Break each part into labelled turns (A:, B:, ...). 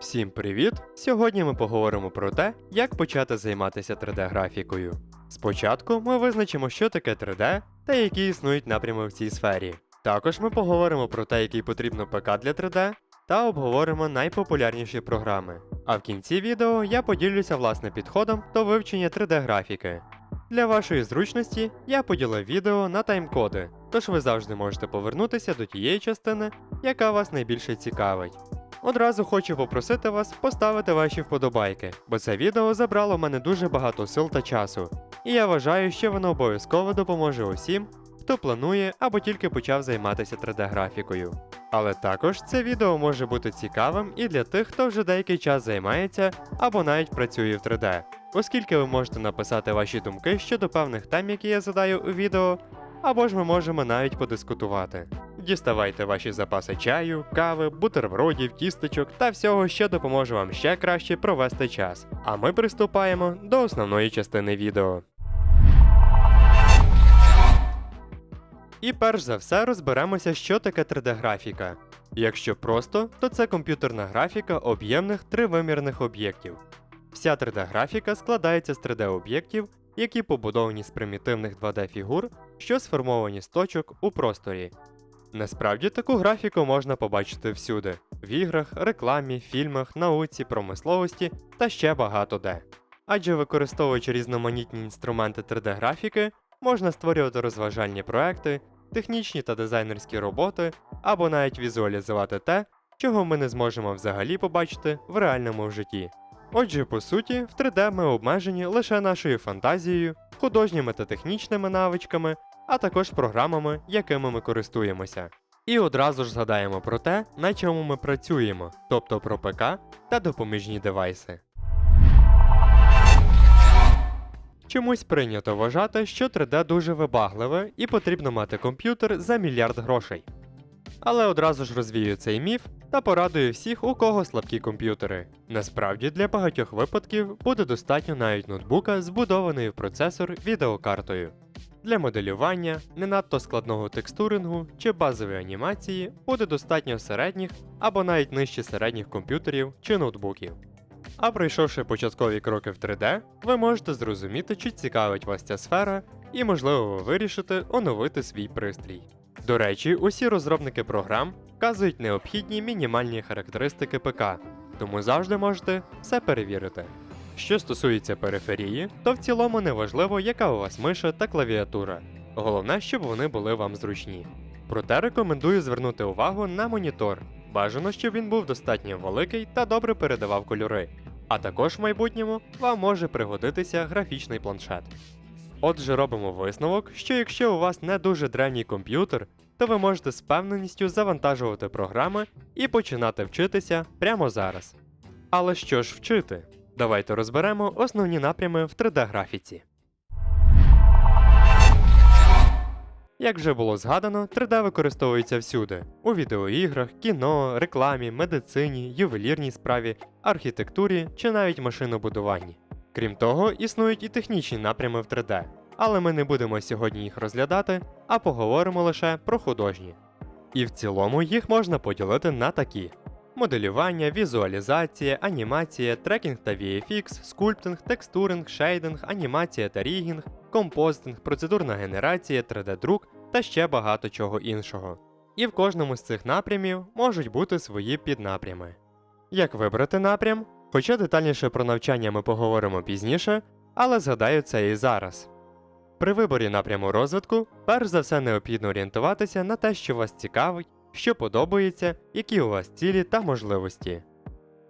A: Всім привіт! Сьогодні ми поговоримо про те, як почати займатися 3D-графікою. Спочатку ми визначимо, що таке 3D та які існують напрями в цій сфері. Також ми поговоримо про те, який потрібно ПК для 3D, та обговоримо найпопулярніші програми. А в кінці відео я поділюся власне підходом до вивчення 3D-графіки. Для вашої зручності я поділив відео на тайм-коди, тож ви завжди можете повернутися до тієї частини, яка вас найбільше цікавить. Одразу хочу попросити вас поставити ваші вподобайки, бо це відео забрало мене дуже багато сил та часу, і я вважаю, що воно обов'язково допоможе усім, хто планує або тільки почав займатися 3D-графікою. Але також це відео може бути цікавим і для тих, хто вже деякий час займається або навіть працює в 3D, оскільки ви можете написати ваші думки щодо певних тем, які я задаю у відео, або ж ми можемо навіть подискутувати. Діставайте ваші запаси чаю, кави, бутербродів, тістечок та всього, що допоможе вам ще краще провести час. А ми приступаємо до основної частини відео. І перш за все розберемося, що таке 3D-графіка. Якщо просто, то це комп'ютерна графіка об'ємних тривимірних об'єктів. Вся 3D-графіка складається з 3D-об'єктів, які побудовані з примітивних 2D-фігур, що сформовані з точок у просторі. Насправді таку графіку можна побачити всюди: в іграх, рекламі, фільмах, науці, промисловості та ще багато де. Адже використовуючи різноманітні інструменти 3D-графіки, можна створювати розважальні проекти, технічні та дизайнерські роботи, або навіть візуалізувати те, чого ми не зможемо взагалі побачити в реальному житті. Отже, по суті, в 3D ми обмежені лише нашою фантазією, художніми та технічними навичками, а також програмами, якими ми користуємося. І одразу ж згадаємо про те, на чому ми працюємо, тобто про ПК та допоміжні девайси. Чомусь прийнято вважати, що 3D дуже вибагливе і потрібно мати комп'ютер за мільярд грошей. Але одразу ж розвію цей міф та порадую всіх, у кого слабкі комп'ютери. Насправді для багатьох випадків буде достатньо навіть ноутбука, збудованої в процесор відеокартою. Для моделювання, не надто складного текстурингу чи базової анімації буде достатньо середніх або навіть нижче середніх комп'ютерів чи ноутбуків. А пройшовши початкові кроки в 3D, ви можете зрозуміти, чи цікавить вас ця сфера, і можливо ви вирішите оновити свій пристрій. До речі, усі розробники програм вказують необхідні мінімальні характеристики ПК, тому завжди можете все перевірити. Що стосується периферії, то в цілому не важливо, яка у вас миша та клавіатура. Головне, щоб вони були вам зручні. Проте рекомендую звернути увагу на монітор. Бажано, щоб він був достатньо великий та добре передавав кольори. А також в майбутньому вам може пригодитися графічний планшет. Отже, робимо висновок, що якщо у вас не дуже древній комп'ютер, то ви можете з впевненістю завантажувати програми і починати вчитися прямо зараз. Але що ж вчити? Давайте розберемо основні напрями в 3D-графіці. Як вже було згадано, 3D використовується всюди: у відеоіграх, кіно, рекламі, медицині, ювелірній справі, архітектурі чи навіть машинобудуванні. Крім того, існують і технічні напрями в 3D, але ми не будемо сьогодні їх розглядати, а поговоримо лише про художні. І в цілому їх можна поділити на такі: моделювання, візуалізація, анімація, трекінг та VFX, скульптинг, текстуринг, шейдинг, анімація та рігінг, композитинг, процедурна генерація, 3D-друк та ще багато чого іншого. І в кожному з цих напрямів можуть бути свої піднапрями. Як вибрати напрям? Хоча детальніше про навчання ми поговоримо пізніше, але згадаю це і зараз. При виборі напряму розвитку, перш за все необхідно орієнтуватися на те, що вас цікавить, що подобається, які у вас цілі та можливості.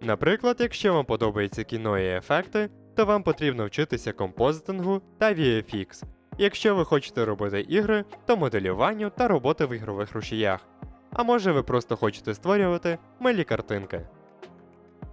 A: Наприклад, якщо вам подобається кіно і ефекти, то вам потрібно вчитися композитингу та VFX. Якщо ви хочете робити ігри, то моделюванню та роботи в ігрових рушіях. А може ви просто хочете створювати милі картинки.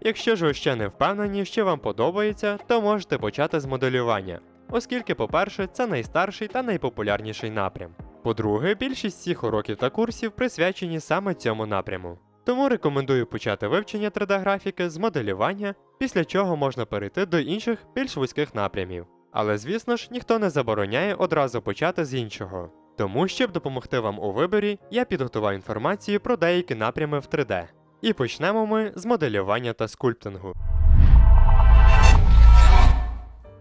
A: Якщо ж ви ще не впевнені, що вам подобається, то можете почати з моделювання, оскільки, по-перше, це найстарший та найпопулярніший напрям. По-друге, більшість всіх уроків та курсів присвячені саме цьому напряму. Тому рекомендую почати вивчення 3D-графіки з моделювання, після чого можна перейти до інших більш вузьких напрямів. Але звісно ж, ніхто не забороняє одразу почати з іншого. Тому, щоб допомогти вам у виборі, я підготував інформацію про деякі напрями в 3D. І почнемо ми з моделювання та скульптингу.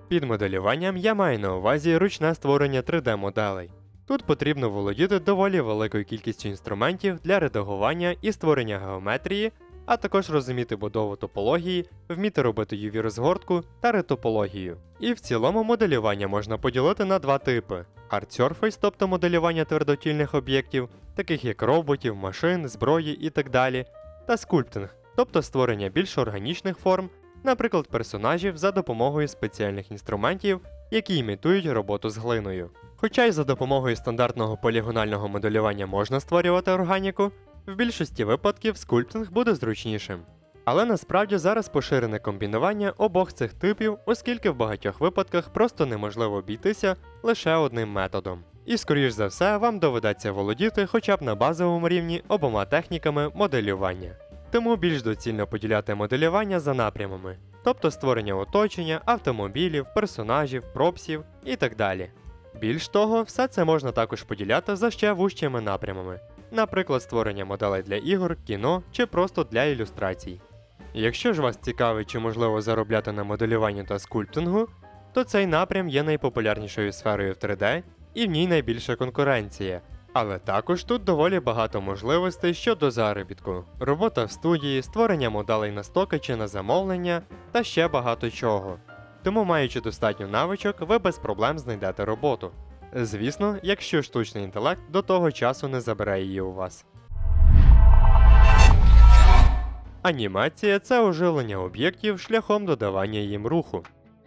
A: Під моделюванням я маю на увазі ручне створення 3D-моделей. Тут потрібно володіти доволі великою кількістю інструментів для редагування і створення геометрії, а також розуміти будову топології, вміти робити UV розгортку та ретопологію. І в цілому моделювання можна поділити на два типи: Art Surface, тобто моделювання твердотільних об'єктів, таких як роботів, машин, зброї і так далі, та скульптинг, тобто створення більш органічних форм, наприклад, персонажів за допомогою спеціальних інструментів, які імітують роботу з глиною. Хоча й за допомогою стандартного полігонального моделювання можна створювати органіку, в більшості випадків скульптинг буде зручнішим. Але насправді зараз поширене комбінування обох цих типів, оскільки в багатьох випадках просто неможливо обійтися лише одним методом. І скоріш за все вам доведеться володіти хоча б на базовому рівні обома техніками моделювання. Тому більш доцільно поділяти моделювання за напрямами, тобто створення оточення, автомобілів, персонажів, пропсів і так далі. Більш того, все це можна також поділяти за ще вужчими напрямами, наприклад, створення моделей для ігор, кіно чи просто для ілюстрацій. Якщо ж вас цікавить, чи можливо заробляти на моделюванні та скульптингу, то цей напрям є найпопулярнішою сферою в 3D і в ній найбільша конкуренція. Але також тут доволі багато можливостей щодо заробітку, робота в студії, створення моделей на стоки чи на замовлення та ще багато чого. Тому, маючи достатньо навичок, ви без проблем знайдете роботу. Звісно, якщо штучний інтелект до того часу не забере її у вас. Анімація це оживлення об'єктів шляхом додавання їм руху.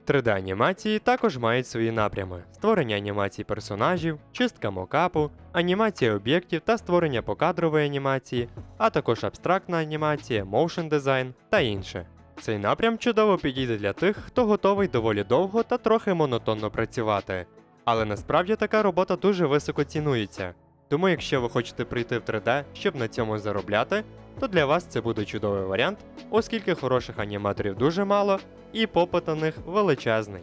A: 3D-анімації також мають свої напрями: створення анімацій персонажів, чистка мокапу, анімація об'єктів та створення покадрової анімації, а також абстрактна анімація, моушен дизайн та інше. Цей напрям чудово підійде для тих, хто готовий доволі довго та трохи монотонно працювати. Але насправді така робота дуже високо цінується. Тому якщо ви хочете прийти в 3D, щоб на цьому заробляти, то для вас це буде чудовий варіант, оскільки хороших аніматорів дуже мало і попит на них величезний.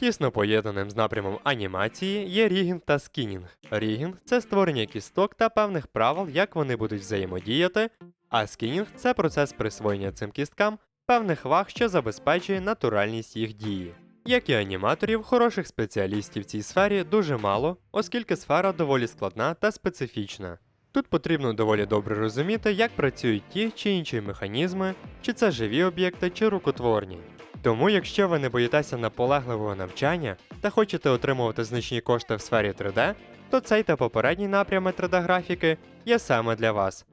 A: Тісно поєднаним з напрямом анімації є рігінг та скінінг. Рігінг це створення кісток та певних правил, як вони будуть взаємодіяти, а скінінг це процес присвоєння цим кісткам певних ваг, що забезпечує натуральність їх дії. Як і аніматорів, хороших спеціалістів в цій сфері дуже мало, оскільки сфера доволі складна та специфічна. Тут потрібно доволі добре розуміти, як працюють ті чи інші механізми, чи це живі об'єкти, чи рукотворні. Тому, якщо ви не боїтеся наполегливого навчання та хочете отримувати значні кошти в сфері 3D, то цей та попередній напрями 3D-графіки є саме для вас.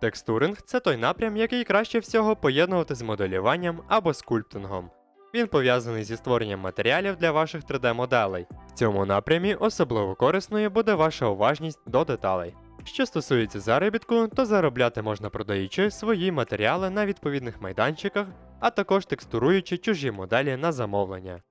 A: Текстуринг це той напрям, який краще всього поєднувати з моделюванням або скульптингом. Він пов'язаний зі створенням матеріалів для ваших 3D-моделей. В цьому напрямі особливо корисною буде ваша уважність до деталей. Що стосується заробітку, то заробляти можна продаючи свої матеріали на відповідних майданчиках, а також текстуруючи чужі моделі на замовлення.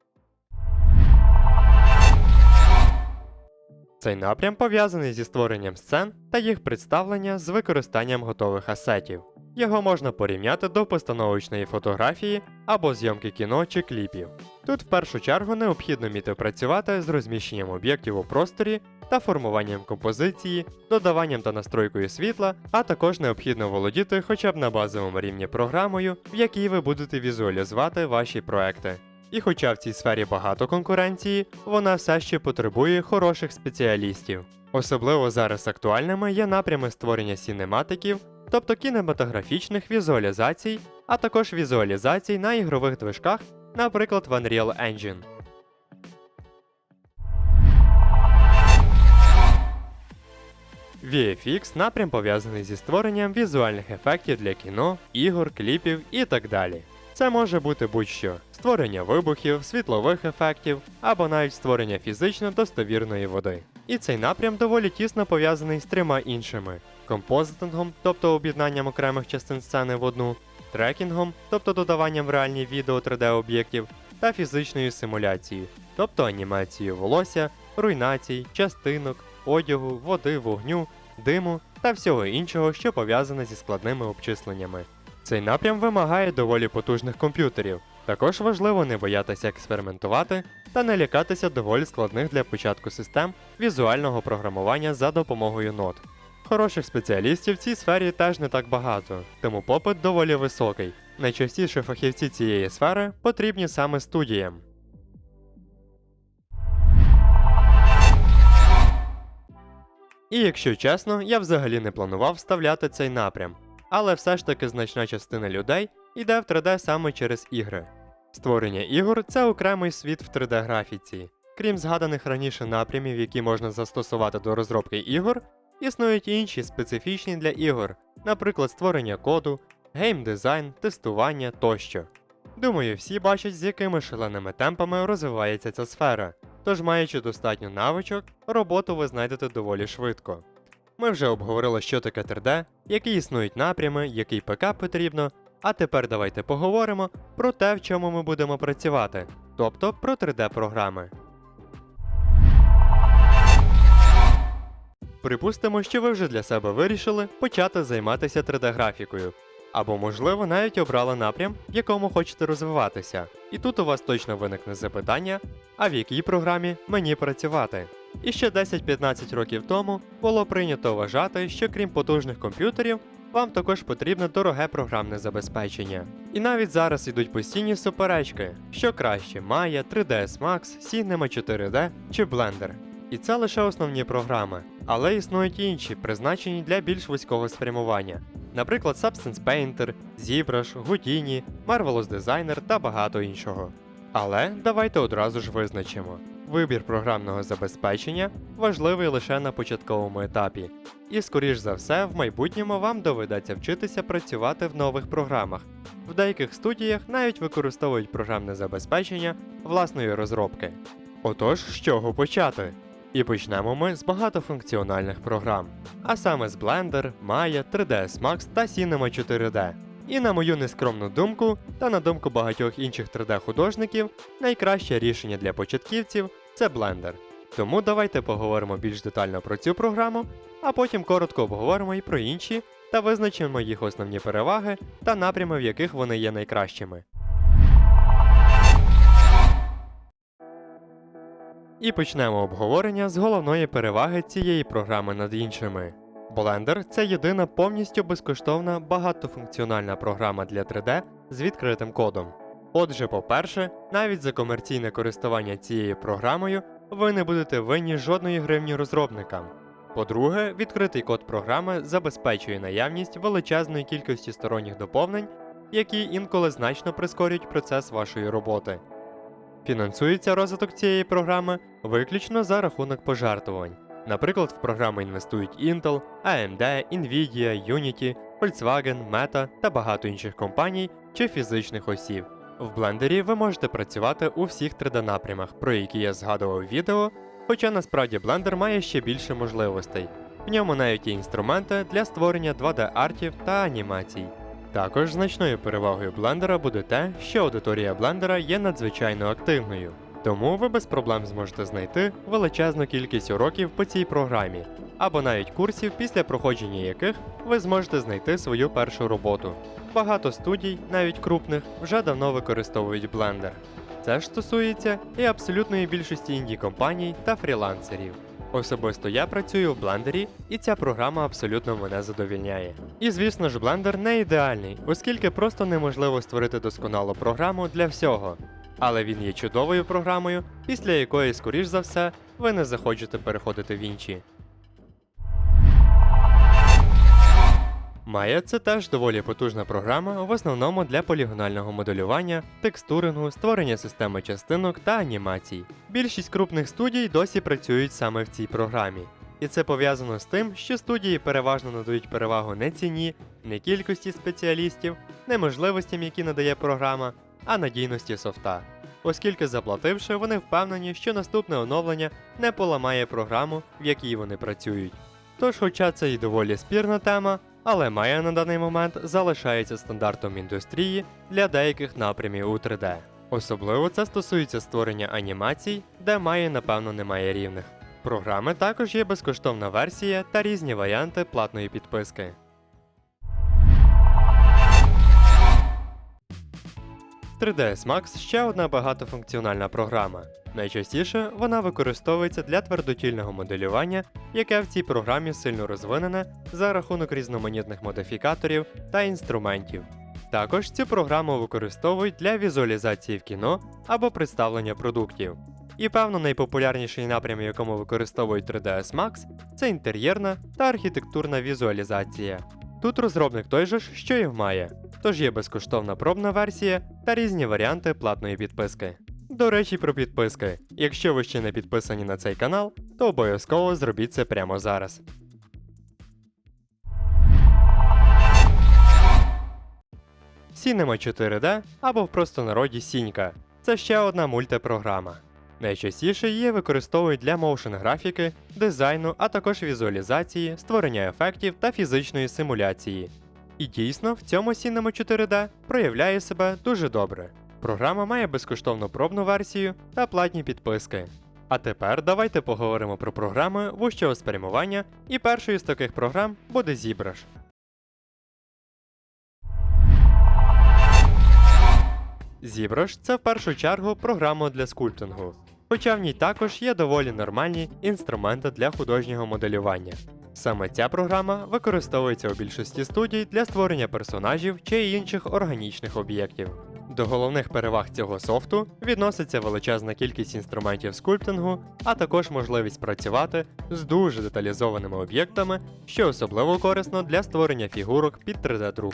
A: Цей напрям пов'язаний зі створенням сцен та їх представлення з використанням готових асетів. Його можна порівняти до постановочної фотографії або зйомки кіно чи кліпів. Тут в першу чергу необхідно вміти працювати з розміщенням об'єктів у просторі та формуванням композиції, додаванням та настройкою світла, а також необхідно володіти хоча б на базовому рівні програмою, в якій ви будете візуалізувати ваші проекти. І хоча в цій сфері багато конкуренції, вона все ще потребує хороших спеціалістів. Особливо зараз актуальними є напрями створення сінематиків, тобто кінематографічних візуалізацій, а також візуалізацій на ігрових движках, наприклад в Unreal Engine. VFX напрям пов'язаний зі створенням візуальних ефектів для кіно, ігор, кліпів і так далі. Це може бути будь-що: створення вибухів, світлових ефектів або навіть створення фізично достовірної води. І цей напрям доволі тісно пов'язаний з трьома іншими: композитингом, тобто об'єднанням окремих частин сцени в одну, трекінгом, тобто додаванням в реальні відео 3D-об'єктів, та фізичною симуляцією, тобто анімацією волосся, руйнацій, частинок, одягу, води, вогню, диму та всього іншого, що пов'язане зі складними обчисленнями. Цей напрям вимагає доволі потужних комп'ютерів. Також важливо не боятися експериментувати та не лякатися доволі складних для початку систем візуального програмування за допомогою нот. Хороших спеціалістів в цій сфері теж не так багато, тому попит доволі високий. Найчастіше фахівці цієї сфери потрібні саме студіям. І якщо чесно, я взагалі не планував вставляти цей напрям, але все ж таки значна частина людей йде в 3D саме через ігри. Створення ігор це окремий світ в 3D-графіці. Крім згаданих раніше напрямів, які можна застосувати до розробки ігор, існують інші специфічні для ігор, наприклад, створення коду, геймдизайн, тестування тощо. Думаю, всі бачать, з якими шаленими темпами розвивається ця сфера, тож, маючи достатньо навичок, роботу ви знайдете доволі швидко. Ми вже обговорили, що таке 3D, які існують напрями, який ПК потрібно, а тепер давайте поговоримо про те, в чому ми будемо працювати, тобто про 3D-програми. Припустимо, що ви вже для себе вирішили почати займатися 3D-графікою, або, можливо, навіть обрали напрям, в якому хочете розвиватися. І тут у вас точно виникне запитання, а в якій програмі мені працювати? І ще 10-15 років тому було прийнято вважати, що крім потужних комп'ютерів, вам також потрібне дороге програмне забезпечення. І навіть зараз ідуть постійні суперечки, що краще Maya, 3ds Max, Cinema 4D чи Blender. І це лише основні програми, але існують інші, призначені для більш вузького спрямування. Наприклад, Substance Painter, ZBrush, Houdini, Marvelous Designer та багато іншого. Але давайте одразу ж визначимо. Вибір програмного забезпечення важливий лише на початковому етапі, і, скоріш за все, в майбутньому вам доведеться вчитися працювати в нових програмах. В деяких студіях навіть використовують програмне забезпечення власної розробки. Отож, з чого почати? І почнемо ми з багатофункціональних програм, а саме з Blender, Maya, 3ds Max та Cinema 4D. І на мою нескромну думку, та на думку багатьох інших 3D-художників, найкраще рішення для початківців це Blender. Тому давайте поговоримо більш детально про цю програму, а потім коротко обговоримо і про інші та визначимо їх основні переваги та напрями, в яких вони є найкращими. І почнемо обговорення з головної переваги цієї програми над іншими. Blender це єдина повністю безкоштовна багатофункціональна програма для 3D з відкритим кодом. Отже, по-перше, навіть за комерційне користування цією програмою ви не будете винні жодної гривні розробникам. По-друге, відкритий код програми забезпечує наявність величезної кількості сторонніх доповнень, які інколи значно прискорюють процес вашої роботи. Фінансується розвиток цієї програми виключно за рахунок пожертвувань. Наприклад, в програму інвестують Intel, AMD, Nvidia, Unity, Volkswagen, Meta та багато інших компаній чи фізичних осіб. В блендері ви можете працювати у всіх 3D-напрямах, про які я згадував в відео, хоча насправді блендер має ще більше можливостей. В ньому навіть є інструменти для створення 2D-артів та анімацій. Також значною перевагою блендера буде те, що аудиторія блендера є надзвичайно активною. Тому ви без проблем зможете знайти величезну кількість уроків по цій програмі, або навіть курсів, після проходження яких ви зможете знайти свою першу роботу. Багато студій, навіть крупних, вже давно використовують Blender. Це ж стосується і абсолютної більшості інді компаній та фрілансерів. Особисто я працюю в блендері, і ця програма абсолютно мене задовільняє. І звісно ж, блендер не ідеальний, оскільки просто неможливо створити досконалу програму для всього. Але він є чудовою програмою, після якої, скоріш за все, ви не захочете переходити в інші. Maya – це теж доволі потужна програма, в основному для полігонального моделювання, текстурингу, створення системи частинок та анімацій. Більшість крупних студій досі працюють саме в цій програмі. І це пов'язано з тим, що студії переважно надають перевагу не ціні, не кількості спеціалістів, не можливостям, які надає програма, а надійності софта. Оскільки заплативши, вони впевнені, що наступне оновлення не поламає програму, в якій вони працюють. Тож, хоча це і доволі спірна тема, але Maya на даний момент залишається стандартом індустрії для деяких напрямів у 3D. Особливо це стосується створення анімацій, де Maya, напевно, немає рівних. Програми також є безкоштовна версія та різні варіанти платної підписки. – 3ds Max ще одна багатофункціональна програма. Найчастіше вона використовується для твердотільного моделювання, яке в цій програмі сильно розвинене за рахунок різноманітних модифікаторів та інструментів. Також цю програму використовують для візуалізації в кіно або представлення продуктів. І певно найпопулярніший напрям, якому використовують 3ds Max, це інтер'єрна та архітектурна візуалізація. Тут розробник той же ж, що і в Maya, тож є безкоштовна пробна версія та різні варіанти платної підписки. До речі, про підписки. Якщо ви ще не підписані на цей канал, то обов'язково зробіть це прямо зараз. Cinema 4D або в простонароді Сінька це ще одна мультипрограма. Найчастіше її використовують для моушен графіки, дизайну, а також візуалізації, створення ефектів та фізичної симуляції. І дійсно, в цьому Cinema 4D проявляє себе дуже добре. Програма має безкоштовну пробну версію та платні підписки. А тепер давайте поговоримо про програми вущого спрямування, і першою з таких програм буде ZBrush. ZBrush – це в першу чергу програма для скульптингу, хоча в ній також є доволі нормальні інструменти для художнього моделювання. Саме ця програма використовується у більшості студій для створення персонажів чи інших органічних об'єктів. До головних переваг цього софту відноситься величезна кількість інструментів скульптингу, а також можливість працювати з дуже деталізованими об'єктами, що особливо корисно для створення фігурок під 3D-друк.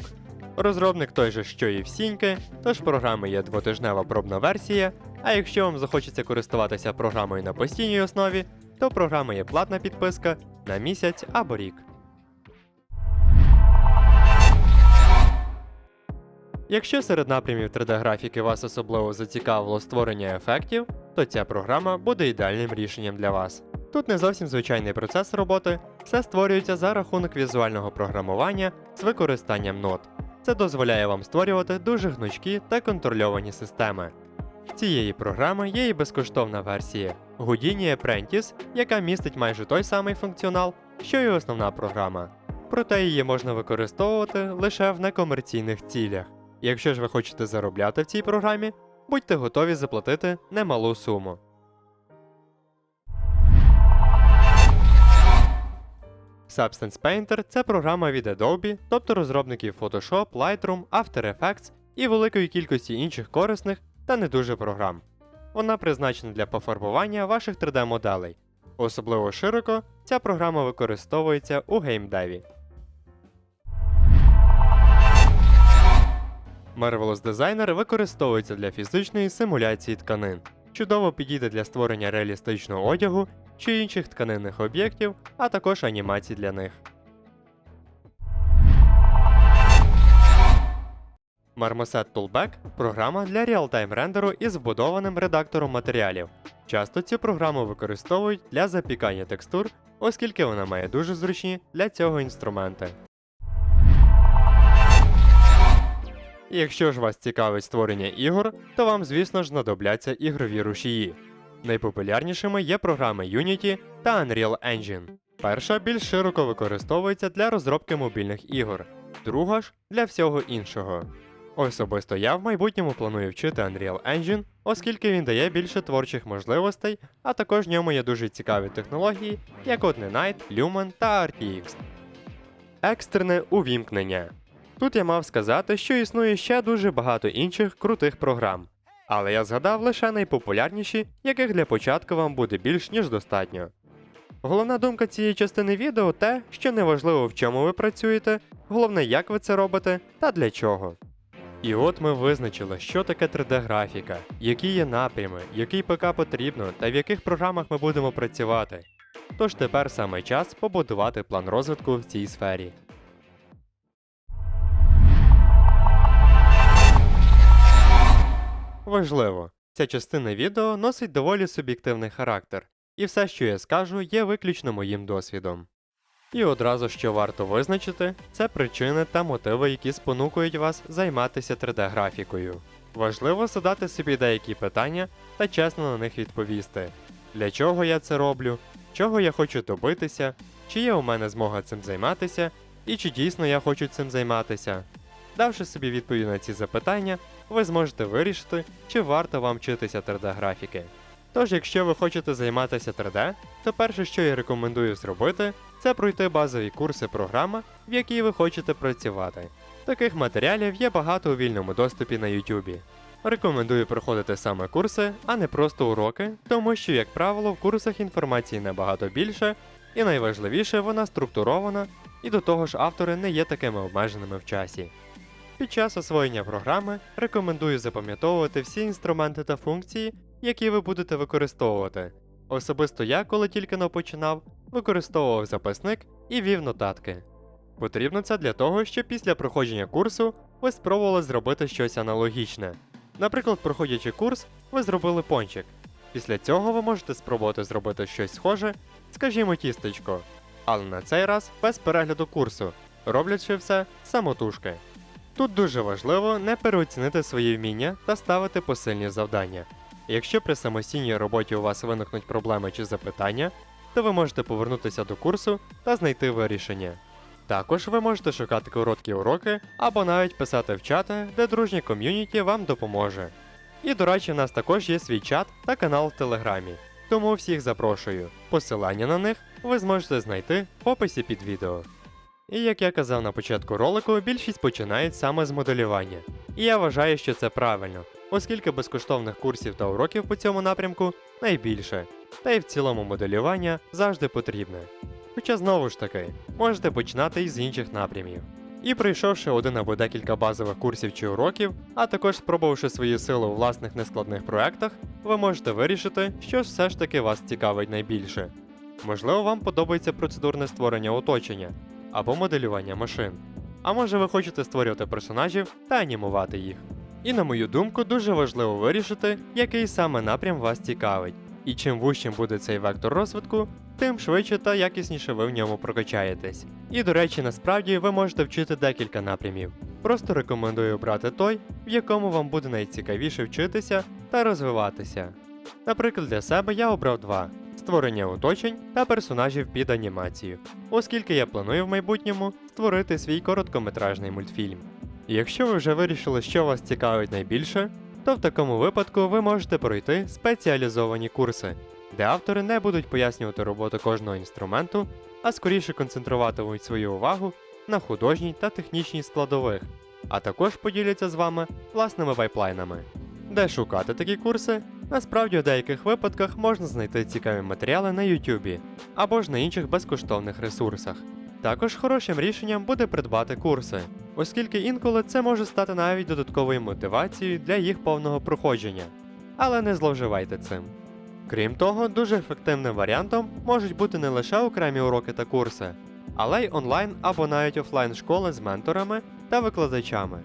A: Розробник той же, що і в Сіньки, тож програми є двотижнева пробна версія, а якщо вам захочеться користуватися програмою на постійній основі, то в програми є платна підписка на місяць або рік. Якщо серед напрямів 3D-графіки вас особливо зацікавило створення ефектів, то ця програма буде ідеальним рішенням для вас. Тут не зовсім звичайний процес роботи, все створюється за рахунок візуального програмування з використанням нот. Це дозволяє вам створювати дуже гнучкі та контрольовані системи. Цієї програми є і безкоштовна версія Houdini Apprentice, яка містить майже той самий функціонал, що і основна програма. Проте її можна використовувати лише в некомерційних цілях. Якщо ж ви хочете заробляти в цій програмі, будьте готові заплатити немалу суму. Substance Painter це програма від Adobe, тобто розробників Photoshop, Lightroom, After Effects і великої кількості інших корисних та не дуже програм. Вона призначена для пофарбування ваших 3D-моделей. Особливо широко ця програма використовується у геймдеві. Marvelous Designer використовується для фізичної симуляції тканин. Чудово підійде для створення реалістичного одягу чи інших тканинних об'єктів, а також анімацій для них. Marmoset Toolback програма для реалтайм рендеру із вбудованим редактором матеріалів. Часто цю програму використовують для запікання текстур, оскільки вона має дуже зручні для цього інструменти. І Якщо ж вас цікавить створення ігор, то вам, звісно ж, знадобляться ігрові рушії. Найпопулярнішими є програми Unity та Unreal Engine. Перша більш широко використовується для розробки мобільних ігор, друга ж для всього іншого. Особисто я в майбутньому планую вчити Unreal Engine, оскільки він дає більше творчих можливостей, а також в ньому є дуже цікаві технології, як от Night, Lumen та RTX. Екстрене увімкнення. Тут я мав сказати, що існує ще дуже багато інших крутих програм. Але я згадав лише найпопулярніші, яких для початку вам буде більш ніж достатньо. Головна думка цієї частини відео те, що неважливо в чому ви працюєте, головне, як ви це робите та для чого. І от ми визначили, що таке 3D-графіка, які є напрями, який ПК потрібно та в яких програмах ми будемо працювати. Тож тепер саме час побудувати план розвитку в цій сфері. Важливо, ця частина відео носить доволі суб'єктивний характер, і все, що я скажу, є виключно моїм досвідом. І одразу що варто визначити, це причини та мотиви, які спонукують вас займатися 3D-графікою. Важливо задати собі деякі питання та чесно на них відповісти: для чого я це роблю, чого я хочу добитися, чи є у мене змога цим займатися, і чи дійсно я хочу цим займатися. Давши собі відповідь на ці запитання, ви зможете вирішити, чи варто вам вчитися 3D-графіки. Тож, якщо ви хочете займатися 3D, то перше, що я рекомендую зробити, це пройти базові курси програми, в якій ви хочете працювати. Таких матеріалів є багато у вільному доступі на YouTube. Рекомендую проходити саме курси, а не просто уроки, тому що, як правило, в курсах інформації набагато більше, і найважливіше, вона структурована, і до того ж автори не є такими обмеженими в часі. Під час освоєння програми рекомендую запам'ятовувати всі інструменти та функції, які ви будете використовувати. Особисто я, коли тільки но починав, використовував записник і вів нотатки. Потрібно це для того, щоб після проходження курсу ви спробували зробити щось аналогічне. Наприклад, проходячи курс, ви зробили пончик. Після цього ви можете спробувати зробити щось схоже, скажімо, тістечко, але на цей раз без перегляду курсу, роблячи все самотужки. Тут дуже важливо не переоцінити свої вміння та ставити посильні завдання. Якщо при самостійній роботі у вас виникнуть проблеми чи запитання, то ви можете повернутися до курсу та знайти вирішення. Також ви можете шукати короткі уроки або навіть писати в чати, де дружнє ком'юніті вам допоможе. І до речі, в нас також є свій чат та канал в Телеграмі, тому всіх запрошую. Посилання на них ви зможете знайти в описі під відео. І як я казав на початку ролику, більшість починають саме з моделювання. І я вважаю, що це правильно, оскільки безкоштовних курсів та уроків по цьому напрямку найбільше, та й в цілому моделювання завжди потрібне. Хоча знову ж таки, можете починати із інших напрямів. І пройшовши один або декілька базових курсів чи уроків, а також спробувавши свої сили у власних нескладних проектах, ви можете вирішити, що ж все ж таки вас цікавить найбільше. Можливо, вам подобається процедурне створення оточення або моделювання машин. А може ви хочете створювати персонажів та анімувати їх. І на мою думку, дуже важливо вирішити, який саме напрям вас цікавить. І чим вущим буде цей вектор розвитку, тим швидше та якісніше ви в ньому прокачаєтесь. І до речі, насправді ви можете вчити декілька напрямів. Просто рекомендую обрати той, в якому вам буде найцікавіше вчитися та розвиватися. Наприклад, для себе я обрав два: створення оточень та персонажів під анімацію, оскільки я планую в майбутньому створити свій короткометражний мультфільм. І якщо ви вже вирішили, що вас цікавить найбільше, то в такому випадку ви можете пройти спеціалізовані курси, де автори не будуть пояснювати роботу кожного інструменту, а скоріше концентруватимуть свою увагу на художній та технічній складових, а також поділяться з вами власними пайплайнами. Де шукати такі курси? Насправді у деяких випадках можна знайти цікаві матеріали на YouTube або ж на інших безкоштовних ресурсах. Також хорошим рішенням буде придбати курси, оскільки інколи це може стати навіть додатковою мотивацією для їх повного проходження. Але не зловживайте цим. Крім того, дуже ефективним варіантом можуть бути не лише окремі уроки та курси, але й онлайн або навіть офлайн школи з менторами та викладачами.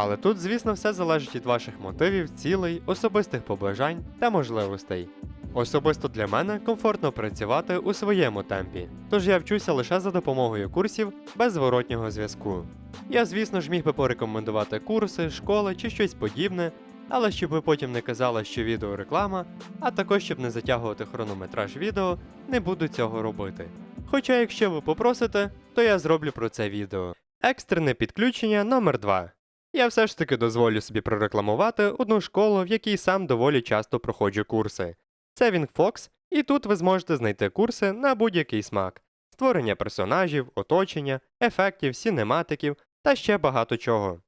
A: Але тут, звісно, все залежить від ваших мотивів, цілей, особистих побажань та можливостей. Особисто для мене комфортно працювати у своєму темпі, тож я вчуся лише за допомогою курсів без зворотнього зв'язку. Я, звісно ж, міг би порекомендувати курси, школи чи щось подібне, але щоб ви потім не казали, що відео реклама, а також щоб не затягувати хронометраж відео, не буду цього робити. Хоча, якщо ви попросите, то я зроблю про це відео. Екстрене підключення номер 2 Я все ж таки дозволю собі прорекламувати одну школу, в якій сам доволі часто проходжу курси. Це Wingfox, і тут ви зможете знайти курси на будь-який смак: створення персонажів, оточення, ефектів, сінематиків та ще багато чого.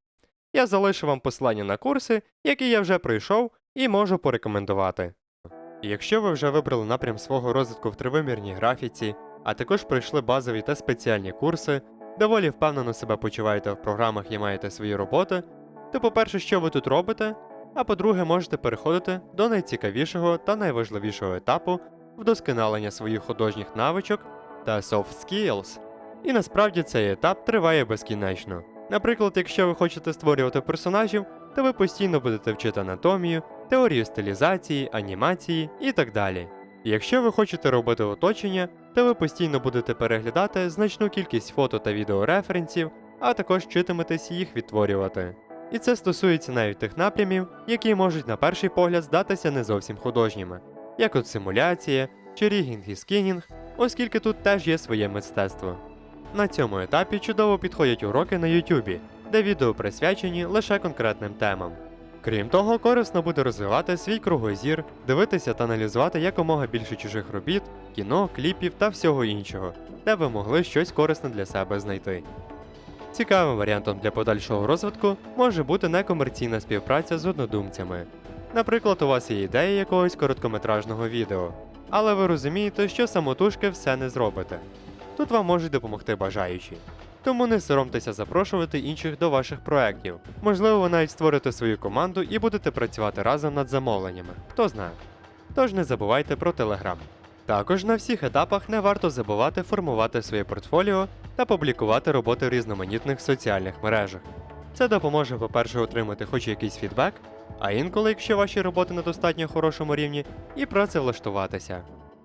A: Я залишу вам посилання на курси, які я вже пройшов і можу порекомендувати. Якщо ви вже вибрали напрям свого розвитку в тривимірній графіці, а також пройшли базові та спеціальні курси, доволі впевнено себе почуваєте в програмах і маєте свої роботи, то, по-перше, що ви тут робите, а по-друге, можете переходити до найцікавішого та найважливішого етапу вдосконалення своїх художніх навичок та soft skills. І насправді цей етап триває безкінечно. Наприклад, якщо ви хочете створювати персонажів, то ви постійно будете вчити анатомію, теорію стилізації, анімації і так далі. Якщо ви хочете робити оточення, то ви постійно будете переглядати значну кількість фото та відеореференсів, а також вчитиметесь їх відтворювати. І це стосується навіть тих напрямів, які можуть на перший погляд здатися не зовсім художніми, як от симуляція чи рігінг і скінінг, оскільки тут теж є своє мистецтво. На цьому етапі чудово підходять уроки на YouTube, де відео присвячені лише конкретним темам. Крім того, корисно буде розвивати свій кругозір, дивитися та аналізувати якомога більше чужих робіт, кіно, кліпів та всього іншого, де ви могли щось корисне для себе знайти. Цікавим варіантом для подальшого розвитку може бути некомерційна співпраця з однодумцями. Наприклад, у вас є ідея якогось короткометражного відео, але ви розумієте, що самотужки все не зробите. Тут вам можуть допомогти бажаючі. Тому не соромтеся запрошувати інших до ваших проєктів. Можливо, ви навіть створите свою команду і будете працювати разом над замовленнями. Хто знає. Тож не забувайте про Telegram. Також на всіх етапах не варто забувати формувати своє портфоліо та публікувати роботи в різноманітних соціальних мережах. Це допоможе, по-перше, отримати хоч якийсь фідбек, а інколи, якщо ваші роботи на достатньо хорошому рівні, і працевлаштуватися.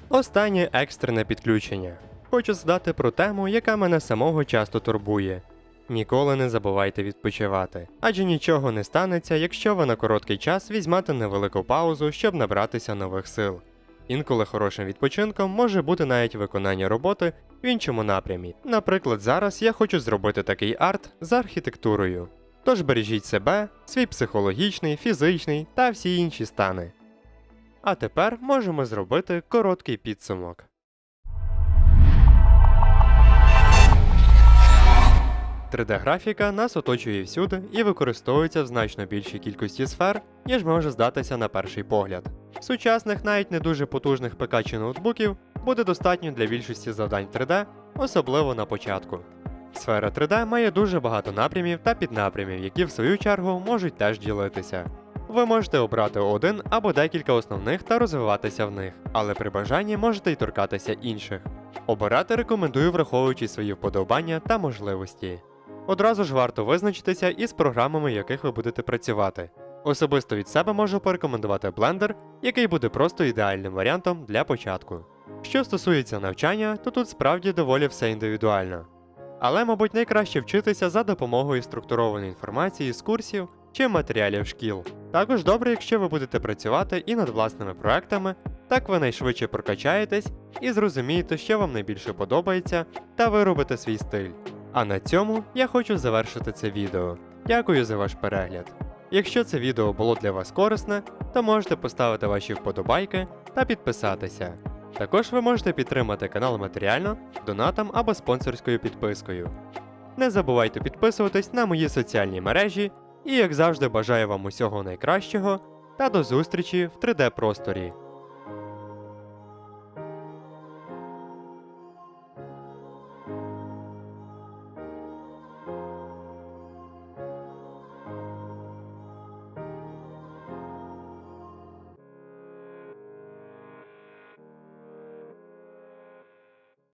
A: Останнє екстрене підключення. Хочу згадати про тему, яка мене самого часто турбує. Ніколи не забувайте відпочивати, адже нічого не станеться, якщо ви на короткий час візьмете невелику паузу, щоб набратися нових сил. Інколи хорошим відпочинком може бути навіть виконання роботи в іншому напрямі. Наприклад, зараз я хочу зробити такий арт з архітектурою. Тож бережіть себе, свій психологічний, фізичний та всі інші стани. А тепер можемо зробити короткий підсумок. 3D-графіка нас оточує всюди і використовується в значно більшій кількості сфер, ніж може здатися на перший погляд. Сучасних, навіть не дуже потужних ПК чи ноутбуків буде достатньо для більшості завдань 3D, особливо на початку. Сфера 3D має дуже багато напрямів та піднапрямів, які в свою чергу можуть теж ділитися. Ви можете обрати один або декілька основних та розвиватися в них, але при бажанні можете й торкатися інших. Обирати рекомендую, враховуючи свої вподобання та можливості. Одразу ж варто визначитися із програмами, яких ви будете працювати. Особисто від себе можу порекомендувати Blender, який буде просто ідеальним варіантом для початку. Що стосується навчання, то тут справді доволі все індивідуально. Але, мабуть, найкраще вчитися за допомогою структурованої інформації з курсів чи матеріалів шкіл. Також добре, якщо ви будете працювати і над власними проектами, так ви найшвидше прокачаєтесь і зрозумієте, що вам найбільше подобається, та виробите свій стиль. А на цьому я хочу завершити це відео. Дякую за ваш перегляд. Якщо це відео було для вас корисне, то можете поставити ваші вподобайки та підписатися. Також ви можете підтримати канал матеріально, донатом або спонсорською підпискою. Не забувайте підписуватись на мої соціальні мережі, і як завжди бажаю вам усього найкращого та до зустрічі в 3D просторі.